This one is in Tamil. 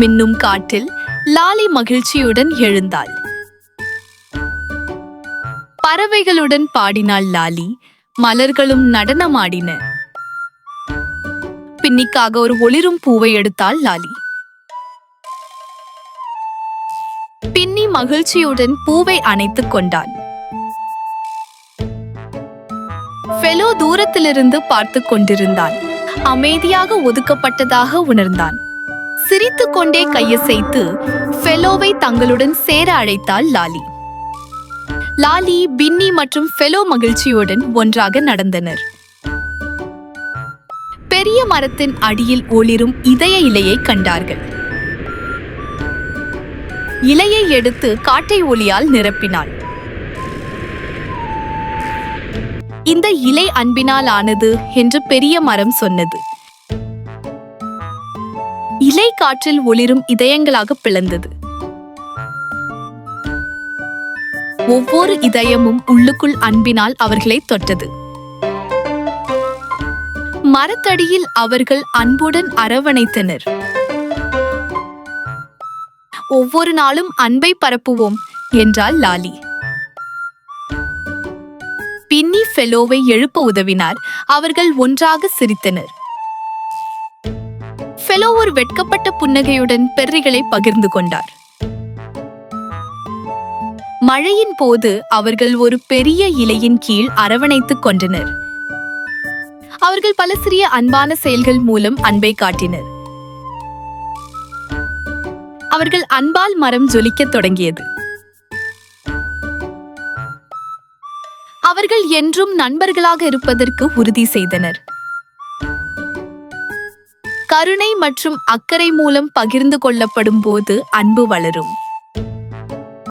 மின்னும் காட்டில் லாலி மகிழ்ச்சியுடன் எழுந்தாள். பறவைகளுடன் பாடினாள் லாலி மலர்களும் நடனமாடின. பின்னிக்காக ஒரு ஒளிரும் பூவை எடுத்தாள் லாலி. பின்னி மகிழ்ச்சியுடன் பூவை அணைத்துக் கொண்டான். ஃபெலோ தூரத்திலிருந்து பார்த்து கொண்டிருந்தான். அமைதியாக ஒதுக்கப்பட்டதாக உணர்ந்தான். சிரித்துக்கொண்டே கையசைத்து ஃபெலோவை தங்களுடன் சேர அழைத்தாள் லாலி. லாலி பின்னி மற்றும் ஃபெலோ மகிழ்ச்சியுடன் ஒன்றாக நடந்தனர். பெரிய மரத்தின் அடியில் ஒளிரும் இதய இலையை கண்டார்கள். இலையை எடுத்து காட்டை ஒளியால் நிரப்பினாள். இந்த இலை அன்பினால் ஆனது என்று பெரிய மரம் சொன்னது. இலை காற்றில் ஒளிரும் இதயங்களாக பிளந்தது. ஒவ்வொரு இதயமும் உள்ளுக்குள் அன்பினால் அவர்களை தொட்டது. மரத்தடியில் அவர்கள் அன்புடன் அரவணைத்தனர். ஒவ்வொரு நாளும் அன்பை பரப்புவோம் என்றாள் லாலி. பின்னி ஃபெலோவை எழுப்ப உதவினார். அவர்கள் ஒன்றாக சிரித்தனர். ஃபெலோ ஒரு வெட்கப்பட்ட புன்னகையுடன் பெர்ரிகளை பகிர்ந்து கொண்டார். மழையின் போது அவர்கள் ஒரு பெரிய இலையின் கீழ் அரவணைத்துக் கொண்டனர். அவர்கள் பல சிறிய அன்பான செயல்கள் மூலம் அன்பை காட்டினர். அவர்கள் அன்பால் மரம் ஜொலிக்கத் தொடங்கியது. அவர்கள் என்றும் நண்பர்களாக இருப்பதற்கு உறுதி செய்தனர். கருணை மற்றும் அக்கறை மூலம் பகிர்ந்து கொள்ளப்படும் போது அன்பு வளரும்.